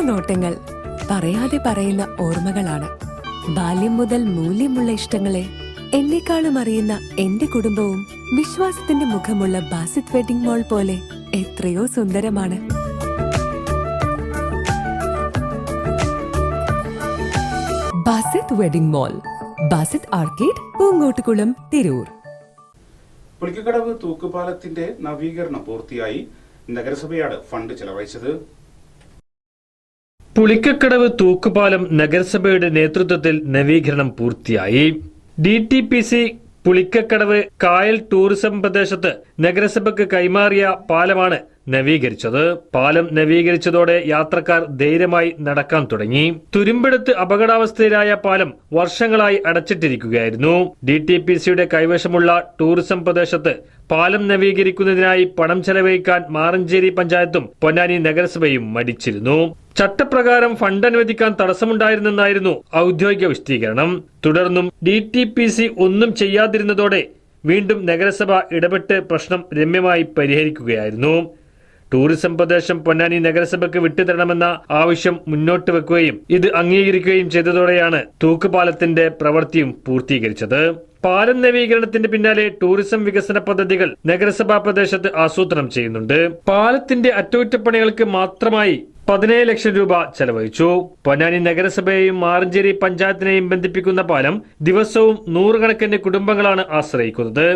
നോട്ടങ്ങൾ പറയാതെ പറയുന്ന ഓർമ്മകളാണ്. ബാല്യം മുതൽ മൂല്യമുള്ള ഇഷ്ടങ്ങളെ എന്നെക്കാളും അറിയുന്ന എന്റെ കുടുംബവും വിശ്വാസത്തിന്റെ മുഖമുള്ള ബാസിത് വെഡിംഗ് മോൾ പോലെ എത്രയോ സുന്ദരമാണ്. Basith wedding mall Basith arcade Poongottukulam Tirur. Pulikkakadavu തൂക്കുപാലത്തിന്റെ നവീകരണം പൂർത്തിയായി. നഗരസഭയാണ് ഫണ്ട് ചെലവഴിച്ചത്. പുളിക്കക്കടവ് തൂക്കുപാലം നഗരസഭയുടെ നേതൃത്വത്തിൽ നവീകരണം പൂർത്തിയായി. D T P C Pulikkakadavu കായൽ ടൂറിസം പ്രദേശത്ത് നഗരസഭയ്ക്ക് കൈമാറിയ പാലമാണ് നവീകരിച്ചത്. പാലം നവീകരിച്ചതോടെ യാത്രക്കാർ ധൈര്യമായി നടക്കാൻ തുടങ്ങി. തുരുമ്പെടുത്ത് അപകടാവസ്ഥയിലായ പാലം വർഷങ്ങളായി അടച്ചിട്ടിരിക്കുകയായിരുന്നു. ഡി ടി പി സിയുടെ കൈവശമുള്ള ടൂറിസം പ്രദേശത്ത് പാലം നവീകരിക്കുന്നതിനായി പണം ചെലവഴിക്കാൻ മാറഞ്ചേരി പഞ്ചായത്തും പൊന്നാനി നഗരസഭയും മടിച്ചിരുന്നു. ചട്ടപ്രകാരം ഫണ്ട് അനുവദിക്കാൻ തടസ്സമുണ്ടായിരുന്നെന്നായിരുന്നു ഔദ്യോഗിക വിശദീകരണം. തുടർന്നും ഡി ടി പി സി ഒന്നും ചെയ്യാതിരുന്നതോടെ വീണ്ടും നഗരസഭ ഇടപെട്ട് പ്രശ്നം രമ്യമായി പരിഹരിക്കുകയായിരുന്നു. ടൂറിസം പ്രദേശം പൊന്നാനി നഗരസഭയ്ക്ക് വിട്ടുതരണമെന്ന ആവശ്യം മുന്നോട്ട് വെക്കുകയും ഇത് അംഗീകരിക്കുകയും ചെയ്തതോടെയാണ് തൂക്കുപാലത്തിന്റെ പ്രവൃത്തിയും പൂർത്തീകരിച്ചത്. പാലം നവീകരണത്തിന്റെ പിന്നാലെ ടൂറിസം വികസന പദ്ധതികൾ നഗരസഭാ പ്രദേശത്ത് ആസൂത്രണം ചെയ്യുന്നുണ്ട്. പാലത്തിന്റെ അറ്റകുറ്റപ്പണികൾക്ക് മാത്രമായി പതിനേഴ് ലക്ഷം രൂപ ചെലവഴിച്ചു. പൊന്നാനി നഗരസഭയെയും മാറഞ്ചേരി പഞ്ചായത്തിനെയും ബന്ധിപ്പിക്കുന്ന പാലം ദിവസവും നൂറുകണക്കിന് കുടുംബങ്ങളാണ് ആശ്രയിക്കുന്നത്.